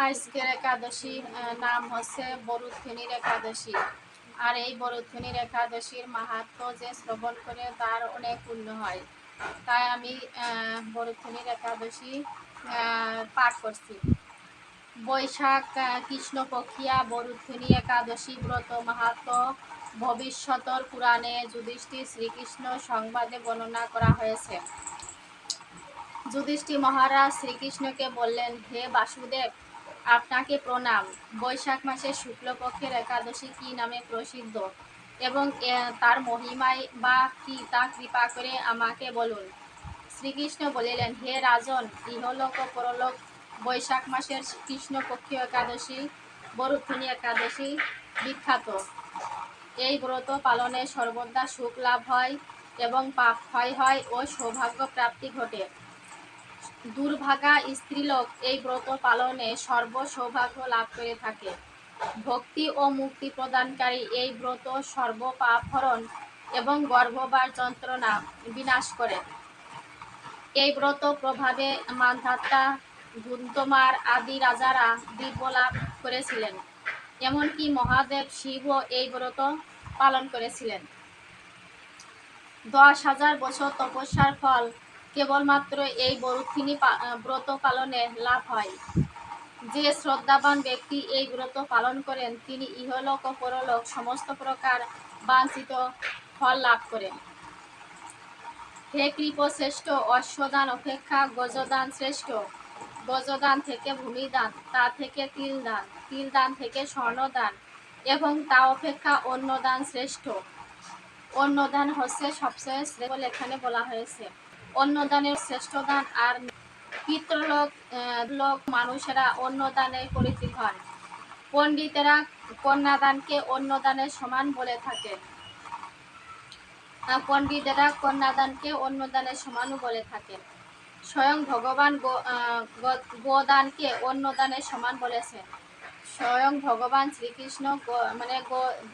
আজকের একাদশী আহ, নাম হচ্ছে বরুথিনীর একাদশী। আর এই বরুথিনীর একাদশীর মাহাত্ম যে শ্রবণ করে তার অনেক পুণ্য হয়। তাই আমি বরুথিনীর একাদশী পাঠ করছি। বৈশাখ কৃষ্ণপক্ষিয়া বরুথিনী একাদশী ব্রত মাহাত্ম ভবিষ্যতর পুরাণে যুধিষ্ঠির শ্রীকৃষ্ণ সংবাদে বর্ণনা করা হয়েছে। যুধিষ্ঠির মহারাজ শ্রীকৃষ্ণকে বললেন হে বাসুদেব আপনাকে প্রণাম। বৈশাখ মাসের শুক্লপক্ষের একাদশী কি নামে প্রসিদ্ধ? এবং তার মহিমায় বা কি, তা কৃপা করে আমাকে বলুন। শ্রীকৃষ্ণ বলিলেন, হে রাজন, ইহলোক ও পরলোক, বৈশাখ মাসের কৃষ্ণপক্ষীয় একাদশী বরুথিনী একাদশী বিখ্যাত। এই ব্রত পালনে সর্বদা সুখ লাভ হয় এবং পাপ ক্ষয় হয় ও সৌভাগ্য প্রাপ্তি ঘটে। দুর্ভাগা স্ত্রীলোক এই ব্রত পালনে সর্ব সৌভাগ্য লাভ করে থাকে। ভক্তি ও মুক্তি প্রদানকারী এই ব্রত সর্ব পাপ এবং গর্ভবার যন্ত্রণা বিনাশ করে। এই ব্রত প্রভাবে মান্ধাত্তা গুন্তমার আদি রাজারা দিব্য লাভ করেছিলেন। এমনকি মহাদেব শিবও এই ব্রত পালন করেছিলেন। দশ হাজার বছর তপস্যার ফল কেবলমাত্র এই বরুথিনী ব্রত পালনে লাভ হয়। যে শ্রদ্ধাবান ব্যক্তি এই ব্রত পালন করেন, তিনি ইহলোক ও পরলোক সমস্ত প্রকার বাঞ্ছিত ফল লাভ করেন। হে কৃপ শ্রেষ্ঠ অশ্বদান, অপেক্ষা, গজদান শ্রেষ্ঠ। গজদান থেকে ভূমিদান, তা থেকে তিলদান তিলদান থেকে স্বর্ণদান, এবং তা অপেক্ষা অন্য দান শ্রেষ্ঠ। অন্নদান হচ্ছে সবচেয়ে শ্রেষ্ঠ বলে এখানে বলা হয়েছে। অন্নদানের শ্রেষ্ঠ দান আর পিতৃলোক লোক মানুষেরা অন্নদানে পরিচিত হন। পণ্ডিতেরা কন্যাদানকে অন্নদানের সমান বলে থাকেন। পণ্ডিতেরা কন্যাদানকে অন্নদানের সমানও বলে থাকেন। স্বয়ং ভগবান গোদানকে অন্নদানের সমান বলেছেন। স্বয়ং ভগবান শ্রীকৃষ্ণ মানে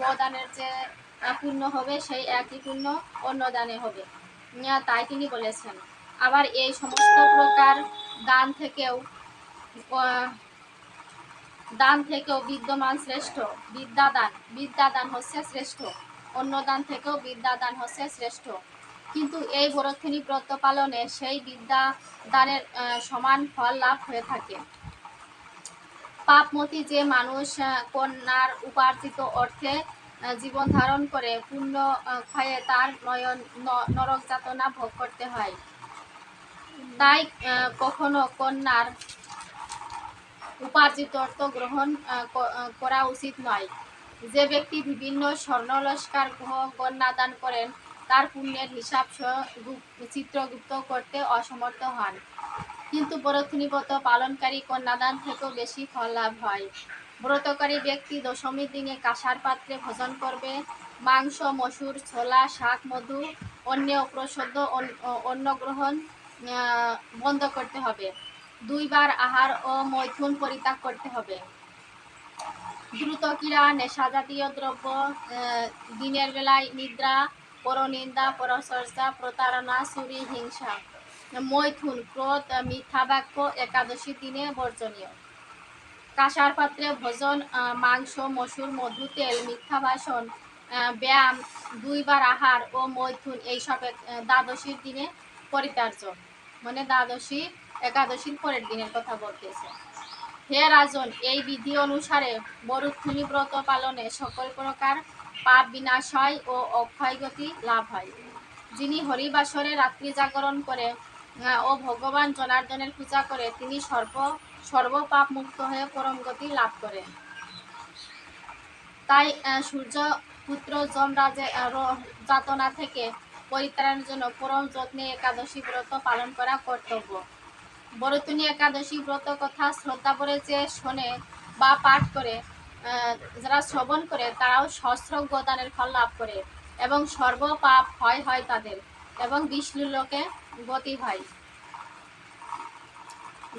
গোদানের যে পুণ্য হবে, সেই একই পুণ্য অন্নদানে হবে। তাই তিনি বলেছেন। আবার এই সমস্ত প্রকার দান থেকেও দান থেকেও বিদ্যমান শ্রেষ্ঠ বিদ্যাদান বিদ্যাদান হচ্ছে শ্রেষ্ঠ। অন্নদান থেকেও বিদ্যাদান হচ্ছে শ্রেষ্ঠ। কিন্তু এই বরথিনী ব্রত পালনে সেই বিদ্যা দানের সমান ফল লাভ হয়ে থাকে। পাপমতি যে মানুষ কন্যার উপার্জিত অর্থে জীবন ধারণ করে আহ, ক্ষয়ে তার নয়ন নরক যাতনা ভোগ করতে হয়। তাই কখনো কন্যার উপার্জিত অর্থ গ্রহণ করা উচিত নয়। যে ব্যক্তি বিভিন্ন স্বর্ণলস্কার গ্রহ কন্যাদান করেন তার পুণ্যের হিসাব চিত্রগুপ্ত করতে অসমর্থ হন। কিন্তু বরথিনী ব্রত পালনকারী কন্যাদান থেকেও বেশি ফল লাভ হয়। ব্রতকারী ব্যক্তি দশমীর দিনে কাঁসার পাত্রে ভোজন করবে। মাংস, মসুর, ছোলা, শাক, মধু অন্য প্রসদ্য অন- অন্ন গ্রহণ বন্ধ করতে হবে। দুইবার আহার ও মৈথুন পরিত্যাগ করতে হবে। দ্রুত ক্রীড়া নেশা জাতীয় দ্রব্য দিনের বেলায় নিদ্রা, পরনিন্দা, পরচর্চা, প্রতারণা, চুরি, হিংসা। মৈথুন, ক্রোধ, মিথ্যা বাক্য একাদশী দিনে বর্জনীয়। কাঁসার পাত্রে ভোজন মাংস মসুর মধু তেল মিথ্যা আহ, ব্যায়াম দুইবার আহার ও মৈথুন এইসব দ্বাদশীর দিনে পরিত্যাজ্য। মানে দ্বাদশী একাদশীর পরের দিনের কথা বলতেছে। হে রাজন এই বিধি অনুসারে বরুথুনি ব্রত পালনে সকল প্রকার পাপ বিনাশ হয় ও অক্ষয়গতি লাভ হয়। যিনি হরিবাসরে রাত্রি জাগরণ করে ও ভগবান জনার্দনের পূজা করে তিনি সর্ব সর্বপাপ মুক্ত হয়ে পরম গতি লাভ করে। তাই সূর্য পুত্র যমরাজে যাতনা থেকে পরিত্রাণের জন্য পরম যত্নে একাদশী ব্রত পালন করা কর্তব্য। বরতুনি একাদশী ব্রত কথা শ্রদ্ধা করে যে শোনে বা পাঠ করে যারা শ্রবণ করে তারাও সহস্র গোদানের ফল লাভ করে এবং সর্ব পাপ হয় হয় তাদের এবং বিষ্ণু লোকে গতি হয়।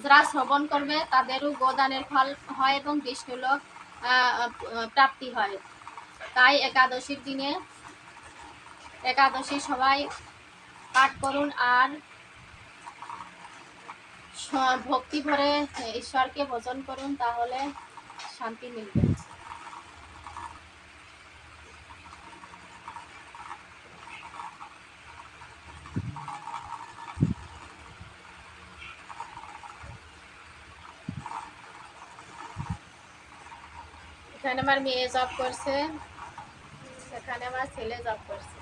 যারা শ্রবণ করবে তাদেরও গোদানের ফল হয় এবং বিষ্ণু লোক আহ, আহ, প্রাপ্তি হয়। তাই একাদশীর দিনে একাদশী সবাই পাঠ করুন আর ভক্তি ভরে ঈশ্বরকে ভোজন করুন তাহলে শান্তি মিলবে। এখানে আমার মেয়ে জব করছে। সেখানে আমার ছেলে জব করছে।